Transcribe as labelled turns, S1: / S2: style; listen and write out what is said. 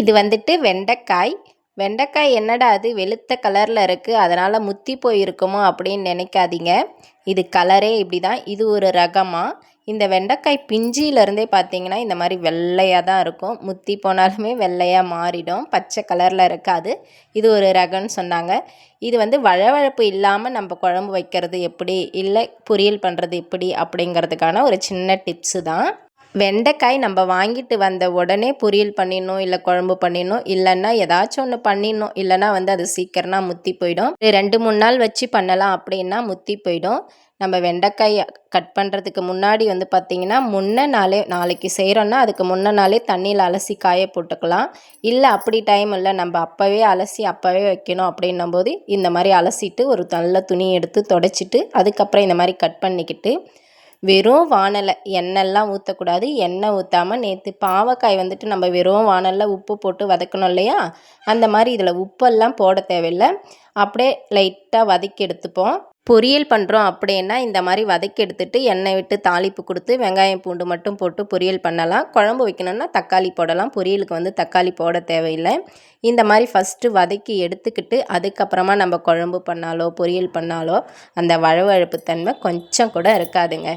S1: இது வந்துட்டு வெண்டைக்காய். வெண்டைக்காய் என்னடா அது? வெளுத்த கலரில் இருக்குது அதனால் முத்தி போயிருக்குமோ அப்படின்னு நினைக்காதீங்க. இது கலரே இப்படி தான் இது ஒரு ரகமாக இந்த வெண்டைக்காய் பிஞ்சியிலேருந்தே பார்த்தீங்கன்னா இந்த மாதிரி வெள்ளையாக தான் இருக்கும். முத்தி போனாலுமே வெள்ளையாக மாறிடும். பச்சை கலரில் இருக்காது. இது ஒரு ரகம்னு சொன்னாங்க. இது வந்து வழவழப்பு இல்லாமல் நம்ம குழம்பு வைக்கிறது எப்படி? இல்லை பொரியல் பண்ணுறது எப்படி? அப்படிங்கிறதுக்கான ஒரு சின்ன டிப்ஸு தான். வெண்டைக்காய் நம்ம வாங்கிட்டு வந்த உடனே பொரியல் பண்ணிடணும் இல்லை குழம்பு பண்ணிடணும் இல்லைன்னா ஏதாச்சும் ஒன்று பண்ணிடணும். இல்லைன்னா வந்து அது சீக்கிரமாக முத்தி போயிடும். ரெண்டு மூணு நாள் வச்சு பண்ணலாம் அப்படின்னா முத்தி போயிடும். நம்ம வெண்டைக்காய் கட் பண்ணுறதுக்கு முன்னாடி வந்து பார்த்திங்கன்னா முன்ன நாளே நாளைக்கு செய்கிறோன்னா அதுக்கு முன்ன நாளே தண்ணியில் அலசி காய போட்டுக்கலாம். இல்லை அப்படி டைம் இல்லை நம்ம அப்போவே அலசி அப்போவே வைக்கணும் அப்படின்னும் போது இந்த மாதிரி அலசிட்டு ஒரு நல்ல துணி எடுத்து தொடச்சிட்டு அதுக்கப்புறம் இந்த மாதிரி கட் பண்ணிக்கிட்டு வெறும் வானலை எண்ணெய்லாம் ஊற்றக்கூடாது எண்ணெய் ஊற்றாமல் நேற்று பாவக்காய் வந்துட்டு நம்ம வெறும் வானலில் உப்பு போட்டு வதக்கணும் இல்லையா? அந்த மாதிரி இதில் உப்பெல்லாம் போட தேவையில்லை. அப்படியே லைட்டாக வதக்கி எடுத்துப்போம். பொரியல் பண்ணுறோம் அப்படின்னா இந்த மாதிரி வதக்கி எடுத்துட்டு எண்ணெய் விட்டு தாளிப்பு கொடுத்து வெங்காயம் பூண்டு மட்டும் போட்டு பொரியல் பண்ணலாம். குழம்பு வைக்கணும்னா தக்காளி போடலாம். பொரியலுக்கு வந்து தக்காளி போட தேவையில்லை. இந்த மாதிரி ஃபஸ்ட்டு வதக்கி எடுத்துக்கிட்டு அதுக்கப்புறமா நம்ம குழம்பு பண்ணாலோ பொரியல் பண்ணாலோ அந்த வழவழப்பு தன்மை கொஞ்சம் கூட இருக்காதுங்க.